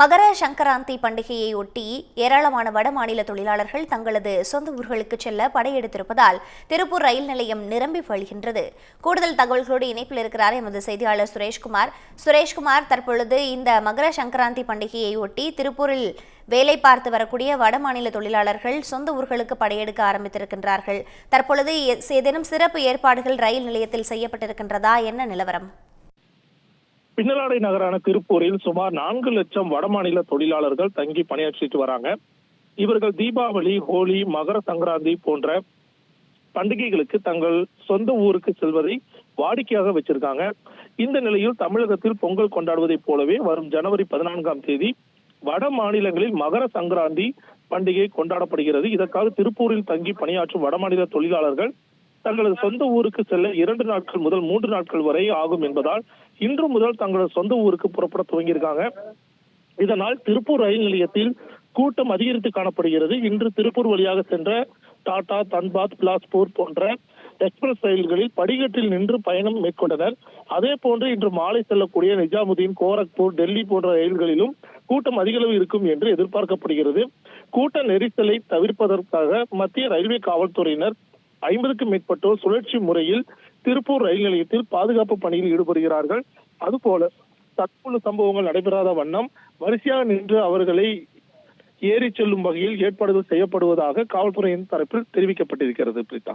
மகர சங்கராந்தி பண்டிகையை ஒட்டி ஏராளமான வட மாநில தொழிலாளர்கள் தங்களது சொந்த ஊர்களுக்கு செல்ல படையெடுத்திருப்பதால் திருப்பூர் ரயில் நிலையம் நிரம்பி வழிகின்றது. கூடுதல் தகவல்களோடு இணைப்பில் இருக்கிறார் எமது செய்தியாளர் சுரேஷ்குமார். சுரேஷ்குமார் தற்பொழுது இந்த மகர சங்கராந்தி பண்டிகையை ஒட்டி திருப்பூரில் வேலை பார்த்து வரக்கூடிய வட மாநில தொழிலாளர்கள் சொந்த ஊர்களுக்கு படையெடுக்க ஆரம்பித்திருக்கின்றார்கள். தற்பொழுது ஏதேனும் சிறப்பு ஏற்பாடுகள் ரயில் நிலையத்தில் செய்யப்பட்டிருக்கின்றதா? என்ன நிலவரம்? பின்னலாடை நகரான திருப்பூரில் சுமார் நான்கு லட்சம் வடமாநில தொழிலாளர்கள் தங்கி பணியாற்றிட்டு வராங்க. இவர்கள் தீபாவளி ஹோலி மகர சங்கராந்தி போன்ற பண்டிகைகளுக்கு தங்கள் சொந்த ஊருக்கு செல்வதை வாடிக்கையாக வச்சிருக்காங்க. இந்த நிலையில் தமிழகத்தில் பொங்கல் கொண்டாடுவதைப் போலவே வரும் ஜனவரி பதினான்காம் தேதி வட மாநிலங்களில் மகர சங்கராந்தி பண்டிகை கொண்டாடப்படுகிறது. இதற்காக திருப்பூரில் தங்கி பணியாற்றும் வடமாநில தொழிலாளர்கள் தங்களது சொந்த ஊருக்கு செல்ல இரண்டு நாட்கள் முதல் மூன்று நாட்கள் வரை ஆகும் என்பதால் இன்று முதல் தங்களது சொந்த ஊருக்கு புறப்பட துவங்கியிருக்காங்க. இதனால் திருப்பூர் ரயில் நிலையத்தில் கூட்டம் அதிகரித்து காணப்படுகிறது. இன்று திருப்பூர் வழியாக சென்ற டாடா தன்பாத் பிலாஸ்பூர் போன்ற எக்ஸ்பிரஸ் ரயில்களில் படிக்கட்டில் நின்று பயணம் மேற்கொண்டனர். அதே போன்று இன்று மாலை செல்லக்கூடிய நிஜாமுதீன் கோரக்பூர் டெல்லி போன்ற ரயில்களிலும் கூட்டம் அதிகளவு இருக்கும் என்று எதிர்பார்க்கப்படுகிறது. கூட்ட நெரிசலை தவிர்ப்பதற்காக மத்திய ரயில்வே காவல்துறையினர் ஐம்பதுக்கும் மேற்பட்டோர் சுழற்சி முறையில் திருப்பூர் ரயில் நிலையத்தில் பாதுகாப்பு பணியில் ஈடுபடுகிறார்கள். அதுபோல தற்போது சம்பவங்கள் நடைபெறாத வண்ணம் வரிசையாக நின்று அவர்களை ஏறி செல்லும் வகையில் ஏற்பாடுகள் செய்யப்படுவதாக காவல்துறையின் தரப்பில் தெரிவிக்கப்பட்டிருக்கிறது பிரீதா